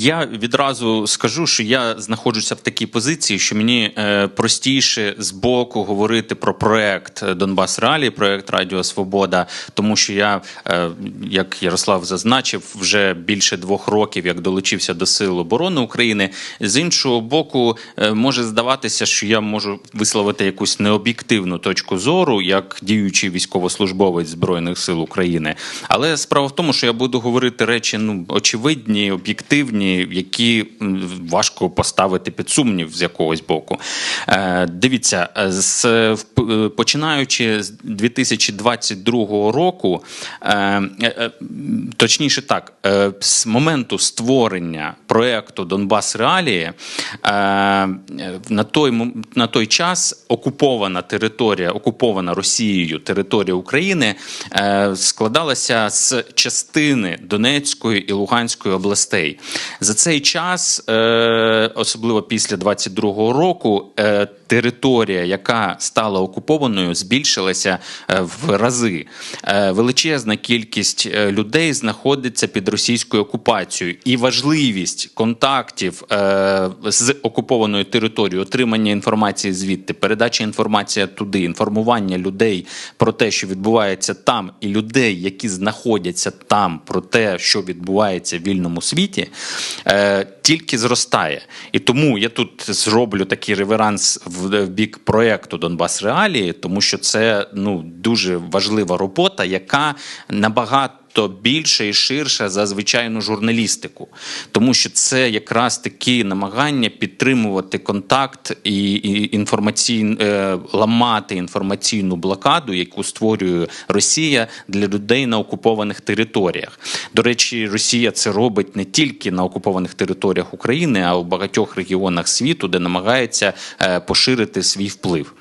Я відразу скажу, що я знаходжуся в такій позиції, що мені е, простіше з боку говорити про проект Донбас Реалії, проект Радіо Свобода, тому що я, е, як Ярослав зазначив, вже більше двох років як долучився до Сил оборони України. З іншого боку, е, може здаватися, що я можу висловити якусь необ'єктивну точку зору, як діючий військовослужбовець збройних сил України. Але справа в тому, що я буду говорити речі ну очевидні, об'єктивні, які важко поставити під сумнів з якогось боку. Е, дивіться, е, з е, починаючи з 2022 року, е, е, е, точніше так, е, з моменту створення проекту Донбас Реалії е, на той на той час окупована територія, окупована Росією територія України е, складалася з частини Донецької і Луганської областей. За цей час, е, особливо після 22-го року, територія, яка стала окупованою, збільшилася е, в рази. Е, Величезна кількість е, людей знаходиться під російською окупацією, і важливість контактів з окупованою територією, отримання інформації звідти, передача інформації туди, інформування людей про те, що відбувається там, і людей, які знаходяться там, про те, що відбувається в вільному світі, тільки зростає. І тому я тут зроблю такий реверанс в, в бік проекту Донбас Реалії, тому що це ну дуже важлива робота, яка набагато. Більше і ширше за звичайну журналістику, тому що це якраз такі намагання підтримувати контакт і, і інформаційн, е, ламати інформаційну блокаду, яку створює Росія для людей на окупованих територіях. До речі, Росія це робить не тільки на окупованих територіях України, а у багатьох регіонах світу, де намагається е, поширити свій вплив.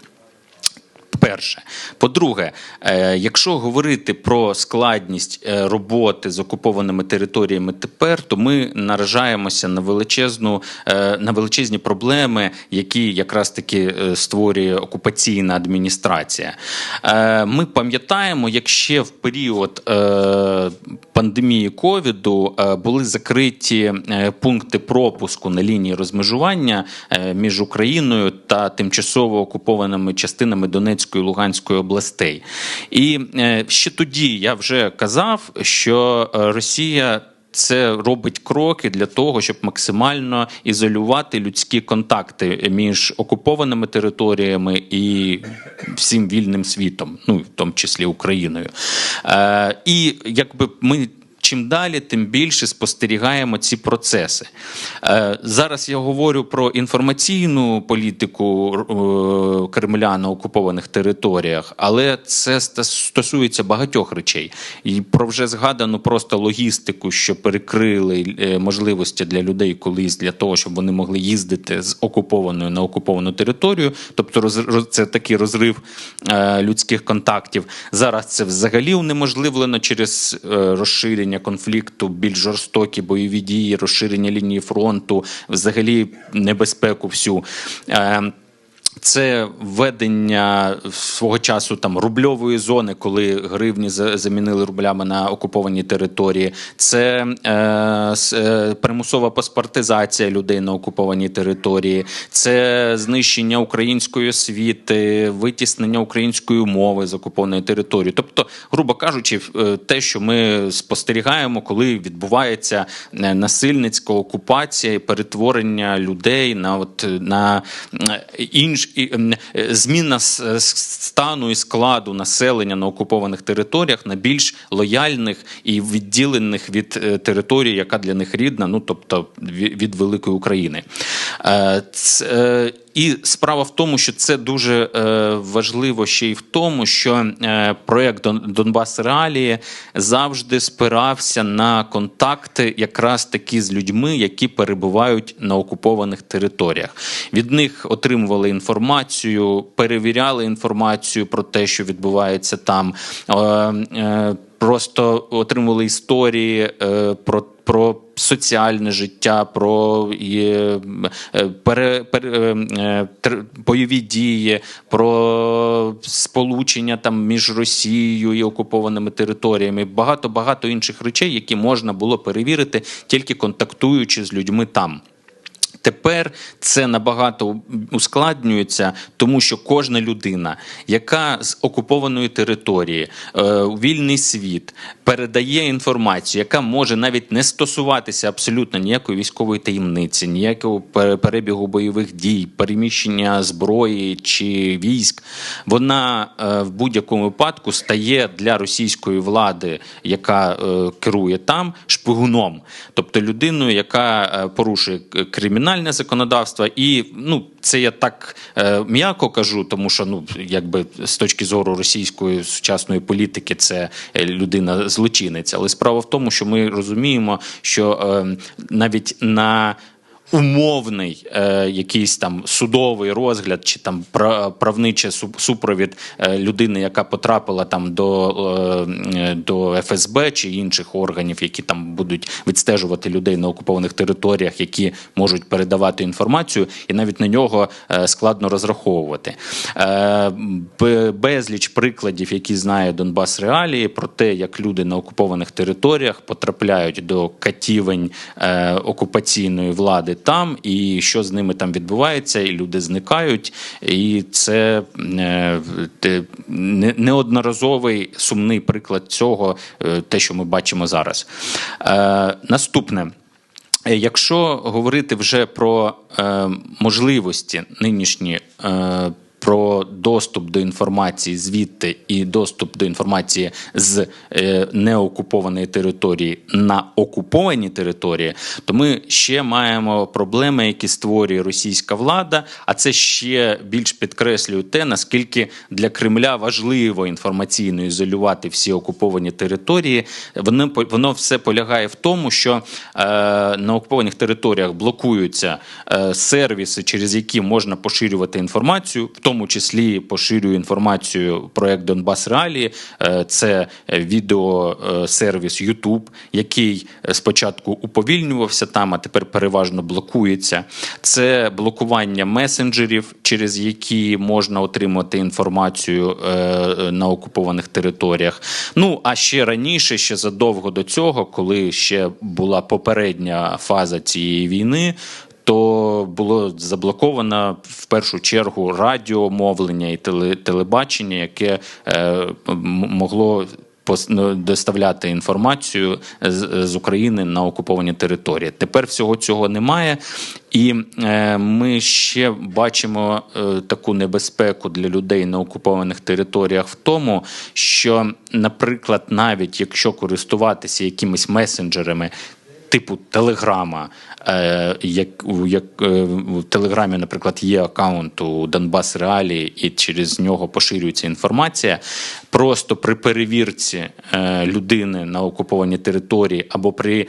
Перше, по-друге, е, якщо говорити про складність е, роботи з окупованими територіями тепер, то ми наражаємося на величезну е, на величезні проблеми, які якраз таки створює окупаційна адміністрація. Ми пам'ятаємо, як ще в період пандемії ковіду е, були закриті е, пункти пропуску на лінії розмежування е, між Україною та тимчасово окупованими частинами Донецької і Луганської областей. І ще тоді я вже казав, що Росія. Це робить кроки для того, щоб максимально ізолювати людські контакти між окупованими територіями і всім вільним світом, ну в тому числі Україною. Е, і якби ми. Чим далі, тим більше спостерігаємо ці процеси. Е, зараз я говорю про інформаційну політику е, Кремля на окупованих територіях, але це стосується багатьох речей. І про вже згадану просто логістику, що перекрили е, можливості для людей колись для того, щоб вони могли їздити з окупованої на окуповану територію. Тобто, це такий розрив людських контактів. Зараз це взагалі унеможливлено через е, розширення конфлікту, більш жорстокі бойові дії, розширення лінії фронту, взагалі небезпеку всю. Це введення свого часу там рубльової зони, коли гривні за- замінили рублями на окупованій території. Це е, е, примусова паспортизація людей на окупованій території, це знищення української освіти, витіснення української мови з окупованої території. Тобто, грубо кажучи, е, те, що ми спостерігаємо, коли відбувається е, насильницька окупація і перетворення людей на от на е, і, ем, е, зміна е, стану і складу населення на окупованих територіях на більш лояльних і відділених від е, території, яка для них рідна, ну тобто від великої України. Е, е, І справа в тому, що це дуже е, важливо ще й в тому, що проект Донбас Реалії завжди спирався на контакти якраз таки з людьми, які перебувають на окупованих територіях. Від них отримували інформацію, перевіряли інформацію про те, що відбувається там. Просто отримували історії е, про. Про соціальне життя, про е, пере, пере, е, бойові дії, про сполучення там між Росією і окупованими територіями, багато багато інших речей, які можна було перевірити тільки контактуючи з людьми там. Тепер це набагато ускладнюється, тому що кожна людина, яка з окупованої території е, у вільний світ передає інформацію, яка може навіть не стосуватися абсолютно ніякої військової таємниці, ніякого перебігу бойових дій, переміщення зброї чи військ, вона е, в будь-якому випадку стає для російської влади, яка е, керує там, шпигуном, тобто людиною, яка порушує к- кримінальне законодавство, і ну це я так е, м'яко кажу, тому що ну якби з точки зору російської сучасної політики це е, людина злочинець. Але справа в тому, що ми розуміємо, що е, навіть на Умовний е, якийсь там судовий розгляд чи там пра- правниче супровід е, людини, яка потрапила там до, е, до ФСБ чи інших органів, які там будуть відстежувати людей на окупованих територіях, які можуть передавати інформацію, і навіть на нього е, складно розраховувати. Е, безліч прикладів, які знає Донбас Реалії, про те, як люди на окупованих територіях потрапляють до катівень е, окупаційної влади там, і що з ними там відбувається, і люди зникають. І це е, неодноразовий сумний приклад цього, е, те, що ми бачимо зараз. Е, наступне. Якщо говорити вже про можливості нинішні. Про доступ до інформації звідти і доступ до інформації з е, неокупованої території на окуповані території, то ми ще маємо проблеми, які створює російська влада. А це ще більш підкреслює те, наскільки для Кремля важливо інформаційно ізолювати всі окуповані території. Воно воно все полягає в тому, що е, на окупованих територіях блокуються е, сервіси, через які можна поширювати інформацію, в тому числі поширює інформацію проект Донбас Реалії. Е, Це відеосервіс YouTube, який спочатку уповільнювався там, а тепер переважно блокується. Це блокування месенджерів, через які можна отримати інформацію е, на окупованих територіях. Ну а ще раніше, ще задовго до цього, коли ще була попередня фаза цієї війни. То було заблоковано в першу чергу радіомовлення і теле, телебачення, яке е, могло ну, доставляти інформацію з, з України на окуповані території. Тепер всього цього немає, і е, ми ще бачимо е, таку небезпеку для людей на окупованих територіях в тому, що, наприклад, навіть якщо користуватися якимись месенджерами. Типу Телеграма, е, як, у- як е, в Телеграмі, наприклад, є аккаунт у Донбас Реалії, і через нього поширюється інформація. Просто при перевірці е, людини на окупованій території або при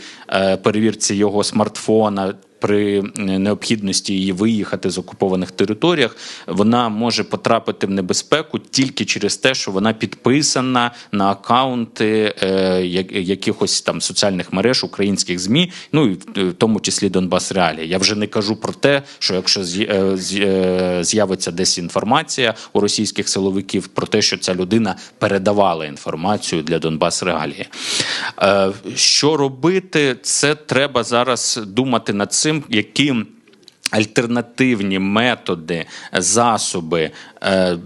перевірці його смартфона. При необхідності її виїхати з окупованих територіях, вона може потрапити в небезпеку тільки через те, що вона підписана на акаунти е, якихось там соціальних мереж українських змі, ну і в тому числі Донбас Реалії. Я вже не кажу про те, що якщо е, е, з'явиться десь інформація у російських силовиків про те, що ця людина передавала інформацію для Донбас Реалії. Що робити? Це треба зараз думати над цим, яким. Альтернативні методи, засоби е,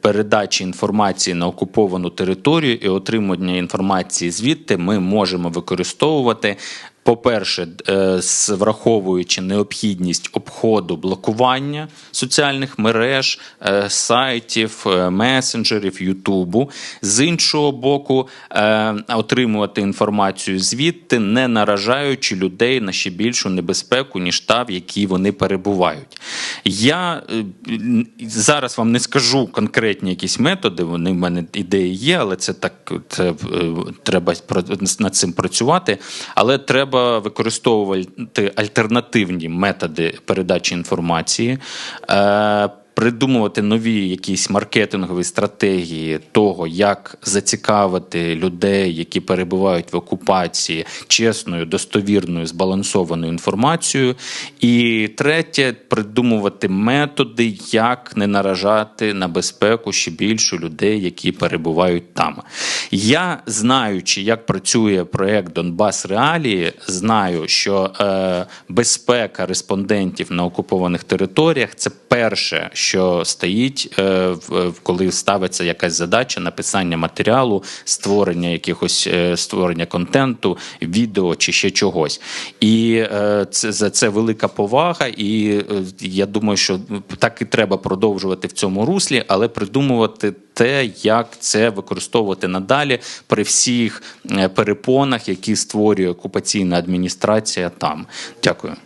передачі інформації на окуповану територію і отримання інформації звідти ми можемо використовувати. По-перше, е, враховуючи необхідність обходу блокування соціальних мереж, е, сайтів, е, месенджерів, Ютубу. З іншого боку, отримувати інформацію звідти, не наражаючи людей на ще більшу небезпеку, ніж та, в якій вони перебувають. Я зараз вам не скажу конкретні якісь методи, вони в мене ідеї є, але це так це, треба над цим працювати. Але треба використовувати альтернативні методи передачі інформації. Придумувати нові якісь маркетингові стратегії того, як зацікавити людей, які перебувають в окупації, чесною, достовірною, збалансованою інформацією. І третє, придумувати методи, як не наражати на безпеку ще більше людей, які перебувають там. Я знаючи, як працює проект Донбас Реалії, знаю, що е, безпека респондентів на окупованих територіях це перше, що стоїть, е, коли ставиться якась задача написання матеріалу, створення якихось е, створення контенту, відео чи ще чогось. І е, це за це велика повага. І я думаю, що так і треба продовжувати в цьому руслі, але придумувати те, як це використовувати надалі при всіх перепонах, які створює окупаційна адміністрація там. Дякую.